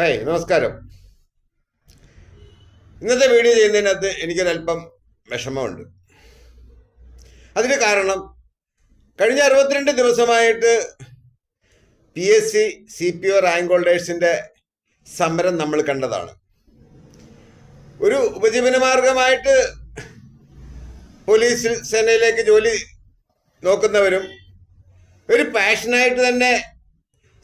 Hi നമസ്കാരം. ഇന്നത്തെ video ചെയ്യുന്നതിനകത്ത് എനിക്കൊരല്പം വിഷമമുണ്ട്. അതിന് കാരണം കഴിഞ്ഞ അറുപത്തിരണ്ട് ദിവസമായിട്ട് P S C C P O rank ഹോൾഡേഴ്സിന്റെ സമരം നമ്മൾ കണ്ടതാണ്. ഒരു ഉപജീവന മാർഗമായിട്ട് പോലീസ് സേനയിലേക്ക് ജോലി നോക്കുന്നവരും ഒരു പാഷനായിട്ട് തന്നെ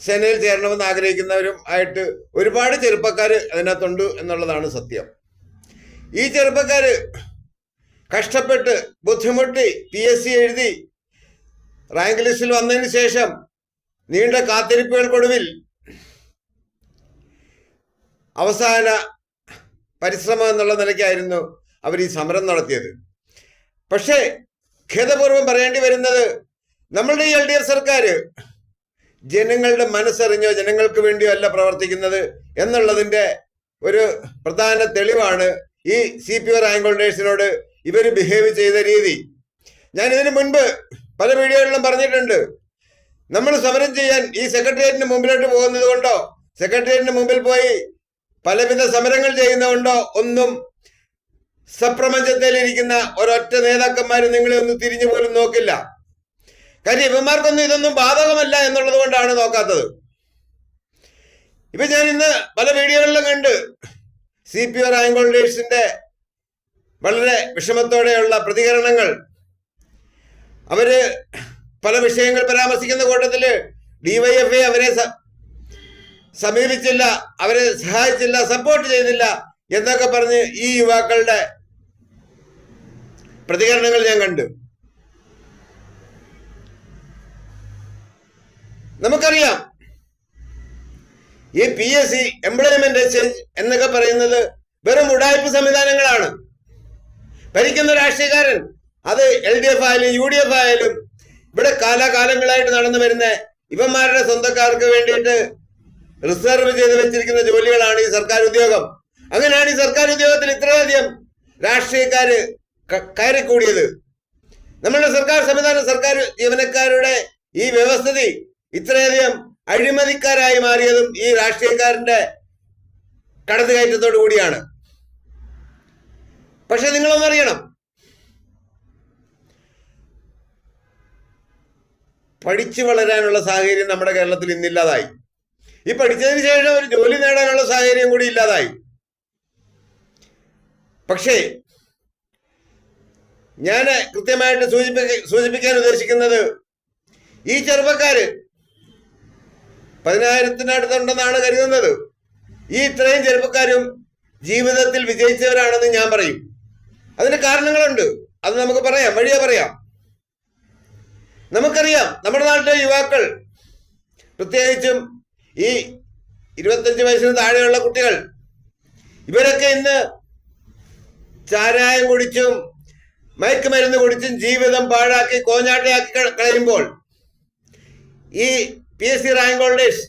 സേനയിൽ ചേരണമെന്ന് ആഗ്രഹിക്കുന്നവരും ആയിട്ട് ഒരുപാട് ചെറുപ്പക്കാർ അതിനകത്തുണ്ട് എന്നുള്ളതാണ് സത്യം. ഈ ചെറുപ്പക്കാർ കഷ്ടപ്പെട്ട് ബുദ്ധിമുട്ടി പി എസ് സി എഴുതി റാങ്ക് ലിസ്റ്റിൽ വന്നതിന് ശേഷം നീണ്ട കാത്തിരിപ്പുകൾക്കൊടുവിൽ അവസാന പരിശ്രമം എന്നുള്ള നിലയ്ക്കായിരുന്നു അവർ ഈ സമരം നടത്തിയത്. പക്ഷേ ഖേദപൂർവം പറയേണ്ടി വരുന്നത് നമ്മളുടെ ഈ എൽ ഡി എഫ് സർക്കാർ ജനങ്ങളുടെ മനസ്സറിഞ്ഞോ ജനങ്ങൾക്ക് വേണ്ടിയോ അല്ല പ്രവർത്തിക്കുന്നത് എന്നുള്ളതിന്റെ ഒരു പ്രധാന തെളിവാണ് ഈ സി പി ഒ റാങ്ക് ഹോൾഡേഴ്സിനോട് ഇവർ ബിഹേവ് ചെയ്ത രീതി. ഞാൻ ഇതിനു മുൻപ് പല വീഡിയോകളിലും പറഞ്ഞിട്ടുണ്ട്. നമ്മൾ സമരം ചെയ്യാൻ ഈ സെക്രട്ടേറിയറ്റിന് മുമ്പിലോട്ട് പോകുന്നത് കൊണ്ടോ സെക്രട്ടേറിയറ്റിന് മുമ്പിൽ പോയി പലവിധ സമരങ്ങൾ ചെയ്യുന്നതുകൊണ്ടോ ഒന്നും സപ്രപഞ്ചത്തിലിരിക്കുന്ന ഒരൊറ്റ നേതാക്കന്മാർ നിങ്ങളെ ഒന്ന് തിരിഞ്ഞു പോലും നോക്കില്ല. കാര്യം ഇവന്മാർക്കൊന്നും ഇതൊന്നും ബാധകമല്ല എന്നുള്ളത് കൊണ്ടാണ് നോക്കാത്തത്. ഇപ്പൊ ഞാൻ ഇന്ന് പല വീഡിയോകളിലും കണ്ട് സി പി ഒ റാങ്ക് വളരെ വിഷമത്തോടെയുള്ള പ്രതികരണങ്ങൾ. അവർ പല വിഷയങ്ങൾ പരാമർശിക്കുന്ന കൂട്ടത്തിൽ ഡിവൈഎഫ്ഐ അവരെ സമീപിച്ചില്ല അവരെ സഹായിച്ചില്ല സപ്പോർട്ട് ചെയ്തില്ല എന്നൊക്കെ പറഞ്ഞ് ഈ യുവാക്കളുടെ പ്രതികരണങ്ങൾ ഞാൻ കണ്ടു. നമുക്കറിയാം. ഈ P S C employment exchange എന്നൊക്കെ പറയുന്നത് വെറും ഉടായ്പ സംവിധാനങ്ങളാണ്. ഭരിക്കുന്ന രാഷ്ട്രീയക്കാരൻ അത് എൽ ഡി എഫ് ആയാലും യു ഡി എഫ് ആയാലും ഇവിടെ കാലാകാലങ്ങളായിട്ട് നടന്നു വരുന്ന ഇവന്മാരുടെ സ്വന്തക്കാർക്ക് വേണ്ടിയിട്ട് റിസർവ് ചെയ്ത് വെച്ചിരിക്കുന്ന ജോലികളാണ് ഈ സർക്കാർ ഉദ്യോഗം. അങ്ങനെയാണ് ഈ സർക്കാർ ഉദ്യോഗത്തിൽ ഇത്രയധികം രാഷ്ട്രീയക്കാര് കയറിക്കൂടിയത്. നമ്മളുടെ സർക്കാർ സംവിധാനം സർക്കാർ ജീവനക്കാരുടെ ഈ വ്യവസ്ഥിതി ഇത്രയധികം അഴിമതിക്കാരായി മാറിയതും ഈ രാഷ്ട്രീയക്കാരന്റെ കടന്നുകയറ്റത്തോടു കൂടിയാണ്. പക്ഷെ നിങ്ങളൊന്നറിയണം. പഠിച്ചു വളരാനുള്ള സാഹചര്യം നമ്മുടെ കേരളത്തിൽ ഇന്നില്ലാതായി. ഈ പഠിച്ചതിന് ശേഷം ഒരു ജോലി നേടാനുള്ള സാഹചര്യം കൂടി ഇല്ലാതായി. പക്ഷേ ഞാൻ കൃത്യമായിട്ട് സൂചിപ്പിക്ക സൂചിപ്പിക്കാൻ ഉദ്ദേശിക്കുന്നത് ഈ ചെറുപ്പക്കാര് പതിനായിരത്തിനടുത്തുണ്ടെന്നാണ് കരുതുന്നത്. ഈ ഇത്രയും ചെറുപ്പക്കാരും ജീവിതത്തിൽ വിജയിച്ചവരാണെന്ന് ഞാൻ പറയും. അതിന് കാരണങ്ങളുണ്ട്. അത് നമുക്ക് പറയാം വഴിയെ പറയാം. നമുക്കറിയാം നമ്മുടെ നാട്ടിലെ യുവാക്കൾ പ്രത്യേകിച്ചും ഈ ഇരുപത്തഞ്ച് വയസ്സിന് താഴെയുള്ള കുട്ടികൾ ഇവരൊക്കെ ഇന്ന് ചാരായം കുടിച്ചും മയക്കുമരുന്ന് കുടിച്ചും ജീവിതം പാഴാക്കി കോഞ്ഞാട്ടയാക്കി കളയുമ്പോൾ ഈ P S C rank holders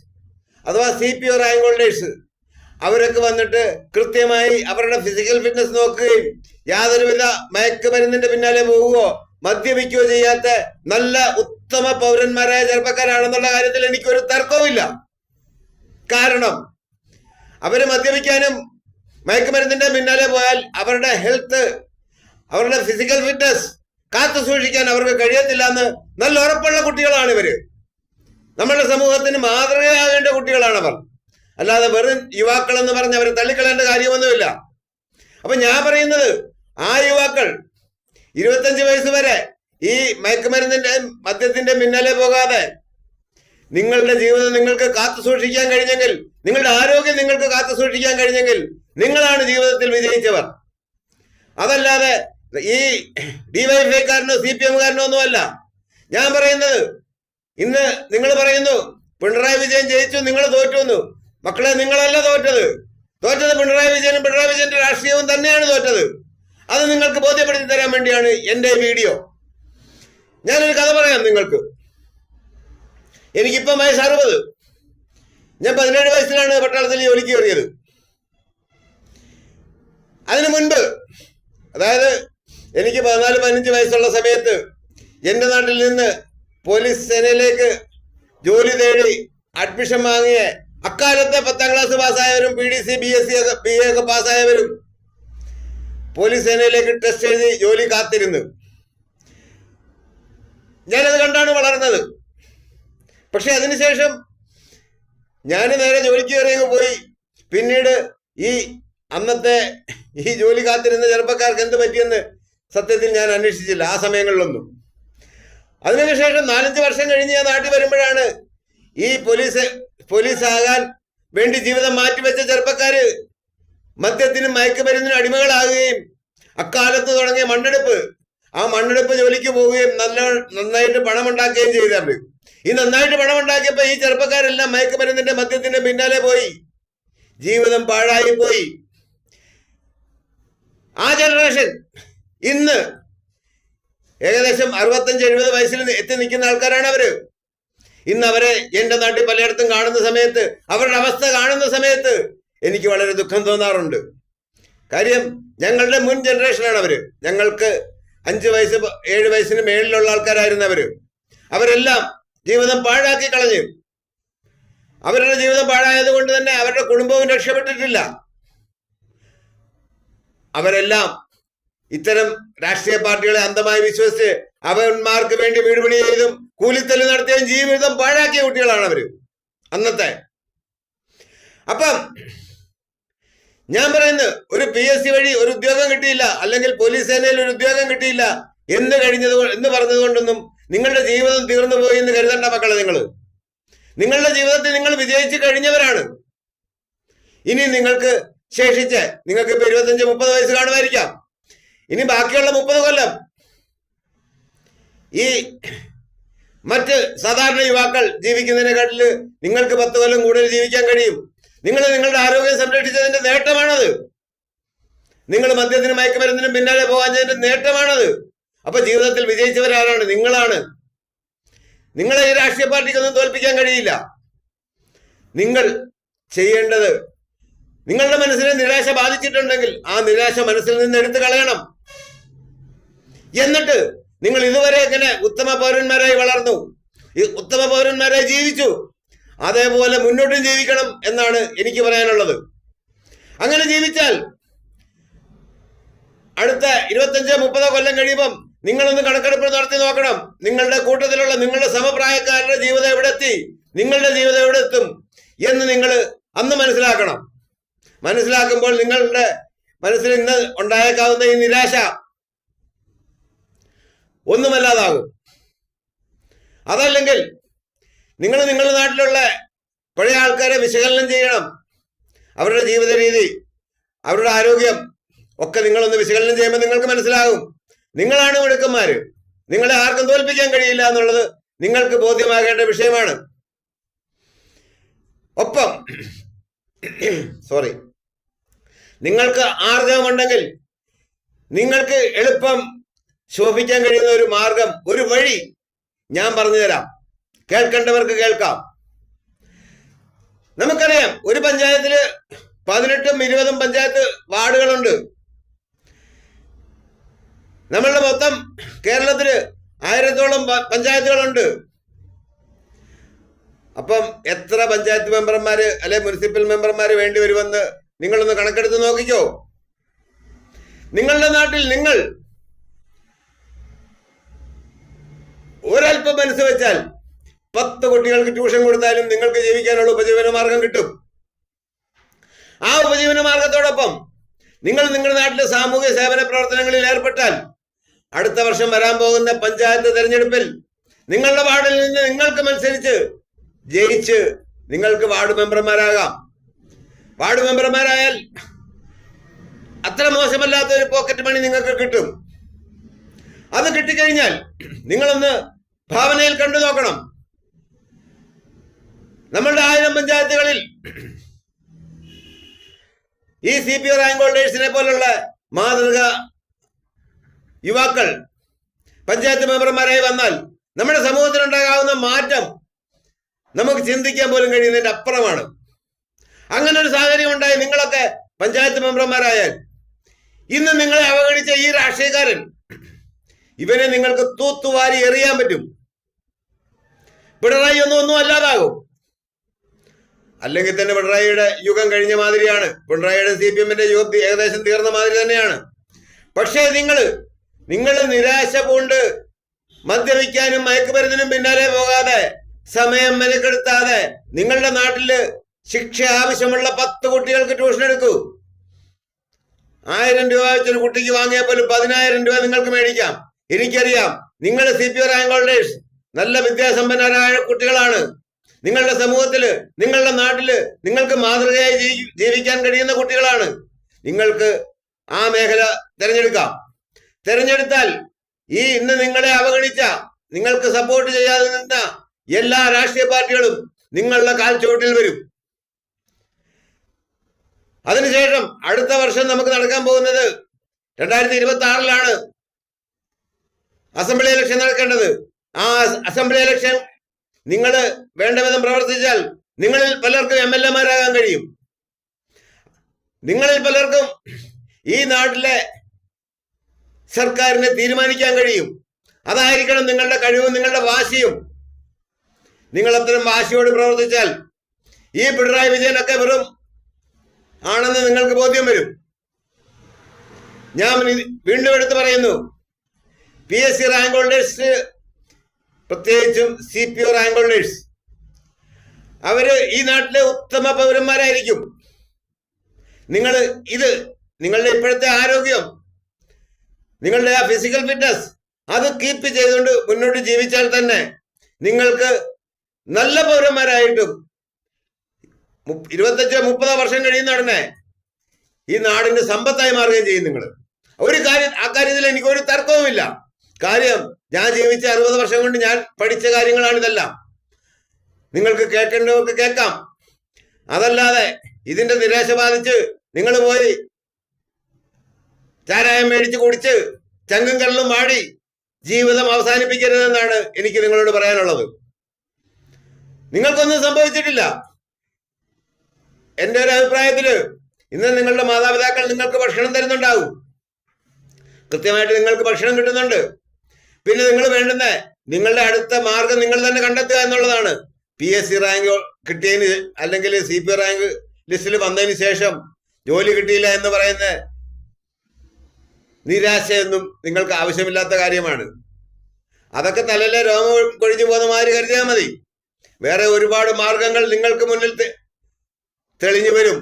അഥവാ C P O rank holders അവരൊക്കെ വന്നിട്ട് കൃത്യമായി അവരുടെ ഫിസിക്കൽ ഫിറ്റ്നസ് നോക്കുകയും യാതൊരുവിധ മയക്കുമരുന്നിന്റെ പിന്നാലെ പോവുകയോ മദ്യപിക്കുകയോ ചെയ്യാത്ത നല്ല ഉത്തമ പൗരന്മാരായ ചെറുപ്പക്കാരാണെന്നുള്ള കാര്യത്തിൽ എനിക്കൊരു തർക്കവുമില്ല. കാരണം അവർ മദ്യപിക്കാനും മയക്കുമരുന്നിന്റെ പിന്നാലെ പോയാൽ അവരുടെ ഹെൽത്ത് അവരുടെ ഫിസിക്കൽ ഫിറ്റ്നസ് കാത്തു സൂക്ഷിക്കാൻ അവർക്ക് കഴിയത്തില്ല എന്ന് നല്ല ഉറപ്പുള്ള കുട്ടികളാണ് ഇവർ. നമ്മുടെ സമൂഹത്തിന് മാതൃകയാകേണ്ട കുട്ടികളാണ് അവർ. അല്ലാതെ വെറും യുവാക്കൾ എന്ന് പറഞ്ഞ് അവരെ തള്ളിക്കളയേണ്ട കാര്യമൊന്നുമില്ല. അപ്പൊ ഞാൻ പറയുന്നത് ആ യുവാക്കൾ ഇരുപത്തഞ്ച് വയസ്സ് വരെ ഈ മയക്കുമരുന്നിന്റെ മദ്യത്തിന്റെ പിന്നാലെ പോകാതെ നിങ്ങളുടെ ജീവിതം നിങ്ങൾക്ക് കാത്തു സൂക്ഷിക്കാൻ കഴിഞ്ഞെങ്കിൽ നിങ്ങളുടെ ആരോഗ്യം നിങ്ങൾക്ക് കാത്തു സൂക്ഷിക്കാൻ കഴിഞ്ഞെങ്കിൽ നിങ്ങളാണ് ജീവിതത്തിൽ വിജയിച്ചവർ. അതല്ലാതെ ഈ ഡിവൈഎഫ്ഐക്കാരനോ സി പി എമ്മുകാരനോ ഒന്നുമല്ല. ഞാൻ പറയുന്നത് ഇന്ന് നിങ്ങൾ പറയുന്നു പിണറായി വിജയൻ ജയിച്ചു നിങ്ങൾ തോറ്റു എന്ന് മക്കളെ നിങ്ങളല്ല തോറ്റത്. തോറ്റത് പിണറായി വിജയനും പിണറായി വിജയന്റെ രാഷ്ട്രീയവും തന്നെയാണ് തോറ്റത്. അത് നിങ്ങൾക്ക് ബോധ്യപ്പെടുത്തി തരാൻ വേണ്ടിയാണ് എന്റെ വീഡിയോ. ഞാനൊരു കഥ പറയാം നിങ്ങൾക്ക്. എനിക്കിപ്പം വയസ്സ് അറുപത്. ഞാൻ പതിനേഴ് വയസ്സിലാണ് പട്ടാളത്തിൽ ജോലിക്ക് കയറിയത്. അതിനു മുൻപ് അതായത് എനിക്ക് പതിനാല് പതിനഞ്ച് വയസ്സുള്ള സമയത്ത് എന്റെ നാട്ടിൽ നിന്ന് പോലീസ് സേനയിലേക്ക് ജോലി തേടി അഡ്മിഷൻ വാങ്ങിയ അക്കാലത്തെ പത്താം class പാസ്സായവരും P D C B S C ഒക്കെ ബി എ ഒക്കെ പാസ്സായവരും പോലീസ് സേനയിലേക്ക് ടെസ്റ്റ് എഴുതി ജോലി കാത്തിരുന്നു. ഞാനത് കണ്ടാണ് വളർന്നത്. പക്ഷെ അതിനുശേഷം ഞാൻ നേരെ ജോലിക്ക് കയറിയങ്ങ് പോയി. പിന്നീട് ഈ അന്നത്തെ ഈ ജോലി കാത്തിരുന്ന ചെറുപ്പക്കാർക്ക് എന്ത് പറ്റിയെന്ന് സത്യത്തിൽ ഞാൻ അന്വേഷിച്ചില്ല. ആ സമയങ്ങളിലൊന്നും. അതിനുശേഷം നാലഞ്ച് വർഷം കഴിഞ്ഞ് ഞാൻ നാട്ടിൽ വരുമ്പോഴാണ് ഈ പോലീസ് പോലീസ് ആകാൻ വേണ്ടി ജീവിതം മാറ്റിവെച്ച ചെറുപ്പക്കാര് മദ്യത്തിനും മയക്കുമരുന്നിനും അടിമകളാകുകയും അക്കാലത്ത് തുടങ്ങിയ മണ്ണെടുപ്പ്. ആ മണ്ണെടുപ്പ് ജോലിക്ക് പോവുകയും നല്ല നന്നായിട്ട് പണമുണ്ടാക്കുകയും ചെയ്തിട്ടുണ്ട് ഈ നന്നായിട്ട് പണമുണ്ടാക്കിയപ്പോ ഈ ചെറുപ്പക്കാരെല്ലാം മയക്കുമരുന്നിന്റെ മദ്യത്തിന്റെ പിന്നാലെ പോയി. ജീവിതം പാഴായി പോയി ആ ജനറേഷൻ ഇന്ന് ഏകദേശം അറുപത്തഞ്ച് എഴുപത് വയസ്സിൽ എത്തി നിൽക്കുന്ന ആൾക്കാരാണ് അവർ. ഇന്ന് അവരെ എന്റെ നാട്ടിൽ പലയിടത്തും കാണുന്ന സമയത്ത് അവരുടെ അവസ്ഥ കാണുന്ന സമയത്ത് എനിക്ക് വളരെ ദുഃഖം തോന്നാറുണ്ട്. കാര്യം ഞങ്ങളുടെ മുൻ ജനറേഷനാണ് അവർ. ഞങ്ങൾക്ക് അഞ്ച് വയസ്സ് ഏഴ് വയസ്സിന് മേളിലുള്ള ആൾക്കാരായിരുന്നു അവർ. അവരെല്ലാം ജീവിതം പാഴാക്കി കളഞ്ഞു. അവരുടെ ജീവിതം പാഴായത് കൊണ്ട് തന്നെ അവരുടെ കുടുംബവും രക്ഷപ്പെട്ടിട്ടില്ല. അവരെല്ലാം ഇത്തരം രാഷ്ട്രീയ പാർട്ടികളെ അന്ധമായി വിശ്വസിച്ച് അവന്മാർക്ക് വേണ്ടി വീട് പണി ചെയ്തും കൂലിത്തല്ല് നടത്തിയും ജീവിതം പാഴാക്കിയ കുട്ടികളാണ് അവർ. അന്നത്തെ. അപ്പം ഞാൻ പറയുന്നത് ഒരു പി എസ് സി വഴി ഒരു ഉദ്യോഗം കിട്ടിയില്ല അല്ലെങ്കിൽ പോലീസ് സേനയിൽ ഒരു ഉദ്യോഗം കിട്ടിയില്ല എന്ന് കഴിഞ്ഞത് എന്ന് പറഞ്ഞതുകൊണ്ടൊന്നും നിങ്ങളുടെ ജീവിതം തീർന്നു പോയി എന്ന് കരുതണ്ട മക്കളെ നിങ്ങൾ നിങ്ങളുടെ ജീവിതത്തിൽ നിങ്ങൾ വിജയിച്ചു കഴിഞ്ഞവരാണ്. ഇനി നിങ്ങൾക്ക് ശേഷിച്ച് നിങ്ങൾക്ക് ഇപ്പൊ ഇരുപത്തഞ്ച് മുപ്പത് വയസ്സ് കാണുമായിരിക്കാം. ഇനി ബാക്കിയുള്ള മുപ്പത് കൊല്ലം ഈ മറ്റ് സാധാരണ യുവാക്കൾ ജീവിക്കുന്നതിനെക്കാട്ടിൽ നിങ്ങൾക്ക് പത്ത് കൊല്ലം കൂടുതൽ ജീവിക്കാൻ കഴിയും. നിങ്ങൾ നിങ്ങളുടെ ആരോഗ്യം സംരക്ഷിച്ചതിന്റെ നേട്ടമാണത്. നിങ്ങൾ മദ്യത്തിനും മയക്കുമരുന്നിനും പിന്നാലെ പോകാഞ്ഞതിന്റെ നേട്ടമാണത്. അപ്പൊ ജീവിതത്തിൽ വിജയിച്ചവരാരാണ്? നിങ്ങളാണ്. നിങ്ങളെ ഈ രാഷ്ട്രീയ പാർട്ടിക്കൊന്നും തോൽപ്പിക്കാൻ കഴിയില്ല. നിങ്ങൾ ചെയ്യേണ്ടത് നിങ്ങളുടെ മനസ്സിനെ നിരാശ ബാധിച്ചിട്ടുണ്ടെങ്കിൽ ആ നിരാശ മനസ്സിൽ നിന്ന് എടുത്തു കളയണം. എന്നിട്ട് നിങ്ങൾ ഇതുവരെ എങ്ങനെ ഉത്തമ പൗരന്മാരായി വളർന്നു? ഉത്തമ പൗരന്മാരായി ജീവിച്ചു. അതേപോലെ മുന്നോട്ടും ജീവിക്കണം എന്നാണ് എനിക്ക് പറയാനുള്ളത്. അങ്ങനെ ജീവിച്ചാൽ അടുത്ത ഇരുപത്തഞ്ചോ മുപ്പതോ കൊല്ലം കഴിയുമ്പം നിങ്ങളൊന്ന് കണക്കെടുപ്പ് നടത്തി നോക്കണം. നിങ്ങളുടെ കൂട്ടത്തിലുള്ള നിങ്ങളുടെ സമപ്രായക്കാരുടെ ജീവിതം എവിടെ എത്തി നിങ്ങളുടെ ജീവിതം എവിടെ എത്തും എന്ന് നിങ്ങൾ അന്ന് മനസ്സിലാക്കണം. മനസ്സിലാക്കുമ്പോൾ നിങ്ങളുടെ മനസ്സിൽ ഇന്ന് ഉണ്ടായേക്കാവുന്ന ഈ നിരാശ ഒന്നുമല്ലാതാകും. അതല്ലെങ്കിൽ നിങ്ങൾ നിങ്ങളുടെ നാട്ടിലുള്ള പഴയ ആൾക്കാരെ വിശകലനം ചെയ്യണം. അവരുടെ ജീവിത രീതി അവരുടെ ആരോഗ്യം ഒക്കെ നിങ്ങളൊന്ന് വിശകലനം ചെയ്യുമ്പോൾ നിങ്ങൾക്ക് മനസ്സിലാകും. നിങ്ങളാണ് മിടുക്കന്മാർ നിങ്ങളെ ആർക്കും തോൽപ്പിക്കാൻ കഴിയില്ല എന്നുള്ളത് നിങ്ങൾക്ക് ബോധ്യമാകേണ്ട വിഷയമാണ്. ഒപ്പം സോറി നിങ്ങൾക്ക് ആർജവമുണ്ടെങ്കിൽ നിങ്ങൾക്ക് എളുപ്പം ശോഭിക്കാൻ കഴിയുന്ന ഒരു മാർഗം ഒരു വഴി ഞാൻ പറഞ്ഞു തരാം. കേൾക്കേണ്ടവർക്ക് കേൾക്കാം. നമുക്കറിയാം ഒരു പഞ്ചായത്തിൽ പതിനെട്ടും ഇരുപതും പഞ്ചായത്ത് വാർഡുകളുണ്ട്. നമ്മളുടെ മൊത്തം കേരളത്തിൽ ആയിരത്തോളം പഞ്ചായത്തുകളുണ്ട്. അപ്പം എത്ര പഞ്ചായത്ത് മെമ്പർമാര് അല്ലെ മുനിസിപ്പൽ മെമ്പർമാര് വേണ്ടി വരുമെന്ന് നിങ്ങളൊന്ന് കണക്കെടുത്ത് നോക്കിക്കോ. നിങ്ങളുടെ നാട്ടിൽ നിങ്ങൾ ഒരല്പം മനസ്സ് വെച്ചാൽ പത്ത് കുട്ടികൾക്ക് ട്യൂഷൻ കൊടുത്താലും നിങ്ങൾക്ക് ജീവിക്കാനുള്ള ഉപജീവന മാർഗം കിട്ടും. ആ ഉപജീവന മാർഗത്തോടൊപ്പം നിങ്ങൾ നിങ്ങളുടെ നാട്ടിലെ സാമൂഹ്യ സേവന പ്രവർത്തനങ്ങളിൽ ഏർപ്പെട്ടാൽ അടുത്ത വർഷം വരാൻ പോകുന്ന പഞ്ചായത്ത് തെരഞ്ഞെടുപ്പിൽ നിങ്ങളുടെ വാർഡിൽ നിന്ന് നിങ്ങൾക്ക് മത്സരിച്ച് ജയിച്ച് നിങ്ങൾക്ക് വാർഡ് മെമ്പർമാരാകാം. വാർഡ് മെമ്പർമാരായാൽ അത്ര മോശമല്ലാത്ത ഒരു പോക്കറ്റ് മണി നിങ്ങൾക്ക് കിട്ടും. അത് കിട്ടിക്കഴിഞ്ഞാൽ നിങ്ങളൊന്ന് ഭാവനയിൽ കണ്ടു നോക്കണം. നമ്മളുടെ ആയിരം പഞ്ചായത്തുകളിൽ ഈ സി പി റാങ്ക് ഹോൾഡേഴ്സിനെ പോലുള്ള മാതൃക യുവാക്കൾ പഞ്ചായത്ത് മെമ്പർമാരായി വന്നാൽ നമ്മുടെ സമൂഹത്തിനുണ്ടാകാവുന്ന മാറ്റം നമുക്ക് ചിന്തിക്കാൻ പോലും കഴിയുന്നതിന്റെ അപ്പുറമാണ്. അങ്ങനെ ഒരു സാഹചര്യം ഉണ്ടായി നിങ്ങളൊക്കെ പഞ്ചായത്ത് മെമ്പർമാരായാൽ. ഇന്ന് നിങ്ങളെ അവഗണിച്ച ഈ രാഷ്ട്രീയക്കാരൻ ഇവനെ നിങ്ങൾക്ക് തൂത്തുവാരി എറിയാൻ പറ്റും. പിണറായി ഒന്നും ഒന്നും അല്ലാതാകും. അല്ലെങ്കിൽ തന്നെ പിണറായിയുടെ യുഗം കഴിഞ്ഞ മാതിരിയാണ്. പിണറായിയുടെ സി പി എമ്മിന്റെ യുഗം ഏകദേശം തീർന്ന മാതിരി തന്നെയാണ്. പക്ഷേ നിങ്ങൾ നിങ്ങൾ നിരാശ പൂണ്ട് മദ്യപിക്കാനും മയക്കുമരുന്നിനും പിന്നാലെ പോകാതെ സമയം മെനക്കെടുത്താതെ നിങ്ങളുടെ നാട്ടിൽ ശിക്ഷ ആവശ്യമുള്ള പത്ത് കുട്ടികൾക്ക് ട്യൂഷൻ എടുക്കൂ. ആയിരം രൂപ വെച്ചൊരു കുട്ടിക്ക് വാങ്ങിയാൽ പോലും പതിനായിരം രൂപ നിങ്ങൾക്ക് മേടിക്കാം. എനിക്കറിയാം നിങ്ങൾ സി പി റാങ്ക് ഹോൾഡേഴ്സ്. നല്ല വിദ്യാസമ്പന്നരായ കുട്ടികളാണ്. നിങ്ങളുടെ സമൂഹത്തിൽ നിങ്ങളുടെ നാട്ടിൽ നിങ്ങൾക്ക് മാതൃകയായി ജീവിക്കാൻ കഴിയുന്ന കുട്ടികളാണ്. നിങ്ങൾക്ക് ആ മേഖല തിരഞ്ഞെടുക്കാം. തിരഞ്ഞെടുത്താൽ ഈ ഇന്ന് നിങ്ങളെ അവഗണിച്ച നിങ്ങൾക്ക് സപ്പോർട്ട് ചെയ്യാതെ നിന്ന എല്ലാ രാഷ്ട്രീയ പാർട്ടികളും നിങ്ങളുടെ കാൽ ചുവട്ടിൽ വരും. അതിനുശേഷം അടുത്ത വർഷം നമുക്ക് നടക്കാൻ പോകുന്നത് രണ്ടായിരത്തി ഇരുപത്തി ആറിലാണ് അസംബ്ലി ഇലക്ഷൻ നടക്കേണ്ടത്. ആ അസംബ്ലി ഇലക്ഷൻ നിങ്ങൾ വേണ്ടവിധം പ്രവർത്തിച്ചാൽ നിങ്ങളിൽ പലർക്കും എം എൽ എമാരാകാൻ കഴിയും. നിങ്ങളിൽ പലർക്കും ഈ നാട്ടിലെ സർക്കാരിനെ തീരുമാനിക്കാൻ കഴിയും. അതായിരിക്കണം നിങ്ങളുടെ കഴിവും നിങ്ങളുടെ വാശിയും. നിങ്ങൾ അത്തരം വാശിയോട് പ്രവർത്തിച്ചാൽ ഈ പിണറായി വിജയനൊക്കെ വെറും ആണെന്ന് നിങ്ങൾക്ക് ബോധ്യം വരും. ഞാൻ വീണ്ടും എടുത്തു പറയുന്നു. P S C rank holders പ്രത്യേകിച്ചും C P O rank holders അവർ ഈ നാട്ടിലെ ഉത്തമ പൗരന്മാരായിരിക്കും. നിങ്ങൾ ഇത് നിങ്ങളുടെ ഇപ്പോഴത്തെ ആരോഗ്യം നിങ്ങളുടെ ആ ഫിസിക്കൽ ഫിറ്റ്നസ് അത് കീപ്പ് ചെയ്തുകൊണ്ട് മുന്നോട്ട് ജീവിച്ചാൽ തന്നെ നിങ്ങൾക്ക് നല്ല പൗരന്മാരായിട്ടും ഇരുപത്തഞ്ചോ മുപ്പതോ വർഷം കഴിയുന്ന ഉടനെ ഈ നാടിന്റെ സമ്പത്തായി മാറുകയും ചെയ്യും നിങ്ങൾ ഒരു കാര്യം ആ കാര്യത്തിൽ എനിക്ക് ഒരു തർക്കവുമില്ല. കാര്യം ഞാൻ ജീവിച്ച അറുപത് വർഷം കൊണ്ട് ഞാൻ പഠിച്ച കാര്യങ്ങളാണ് ഇതെല്ലാം. നിങ്ങൾക്ക് കേൾക്കേണ്ടവർക്ക് കേൾക്കാം. അതല്ലാതെ ഇതിന്റെ നിരാശ ബാധിച്ച് നിങ്ങൾ പോയി ചാരായം മേടിച്ച് കുടിച്ച് ചങ്കും കള്ളും മാടി ജീവിതം അവസാനിപ്പിക്കരുതെന്നാണ് എനിക്ക് നിങ്ങളോട് പറയാനുള്ളത്. നിങ്ങൾക്കൊന്നും സംഭവിച്ചിട്ടില്ല. എന്റെ ഒരു അഭിപ്രായത്തിൽ ഇന്ന് നിങ്ങളുടെ മാതാപിതാക്കൾ നിങ്ങൾക്ക് ഭക്ഷണം തരുന്നുണ്ടാവും. കൃത്യമായിട്ട് നിങ്ങൾക്ക് ഭക്ഷണം കിട്ടുന്നുണ്ട്. പിന്നെ നിങ്ങൾ വേണ്ടുന്ന നിങ്ങളുടെ അടുത്ത മാർഗം നിങ്ങൾ തന്നെ കണ്ടെത്തുക എന്നുള്ളതാണ്. പി എസ് സി റാങ്ക് കിട്ടിയതിന് അല്ലെങ്കിൽ സി പി റാങ്ക് ലിസ്റ്റിൽ വന്നതിന് ശേഷം ജോലി കിട്ടിയില്ല എന്ന് പറയുന്ന നിരാശയൊന്നും നിങ്ങൾക്ക് ആവശ്യമില്ലാത്ത കാര്യമാണ്. അതൊക്കെ തലയിലെ രോമം കൊഴിഞ്ഞു പോകുന്ന മാതിരി കരുതിയാൽ മതി. വേറെ ഒരുപാട് മാർഗങ്ങൾ നിങ്ങൾക്ക് മുന്നിൽ തെളിഞ്ഞു വരും.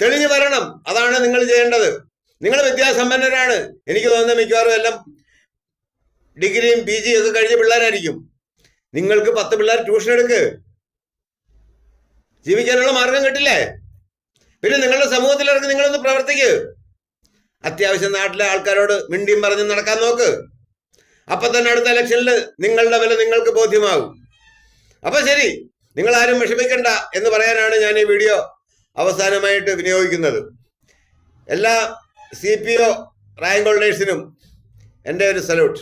തെളിഞ്ഞു വരണം. അതാണ് നിങ്ങൾ ചെയ്യേണ്ടത്. നിങ്ങൾ വിദ്യാസമ്പന്നരാണ്. എനിക്ക് തോന്നുന്ന മിക്കവാറും എല്ലാം ഡിഗ്രിയും പി ജിയും ഒക്കെ കഴിഞ്ഞ പിള്ളേരായിരിക്കും. നിങ്ങൾക്ക് പത്ത് പിള്ളേർ ട്യൂഷൻ എടുക്ക്. ജീവിക്കാനുള്ള മാർഗം കിട്ടില്ലേ? പിന്നെ നിങ്ങളുടെ സമൂഹത്തിൽ സമൂഹത്തിലിറങ്ങി നിങ്ങളൊന്ന് പ്രവർത്തിക്ക്. അത്യാവശ്യം നാട്ടിലെ ആൾക്കാരോട് മിണ്ടിയും പറഞ്ഞ് നടക്കാൻ നോക്ക്. അപ്പൊ തന്നെ അടുത്ത ഇലക്ഷനിൽ നിങ്ങളുടെ വില നിങ്ങൾക്ക് ബോധ്യമാകും അപ്പൊ ശരി നിങ്ങൾ ആരും വിഷമിക്കണ്ട എന്ന് പറയാനാണ് ഞാൻ ഈ വീഡിയോ അവസാനമായിട്ട് വിനിയോഗിക്കുന്നത്. എല്ലാ സി പി ഒ റാങ്ക് ഹോൾഡേഴ്സിനും എന്റെ ഒരു സല്യൂട്ട്.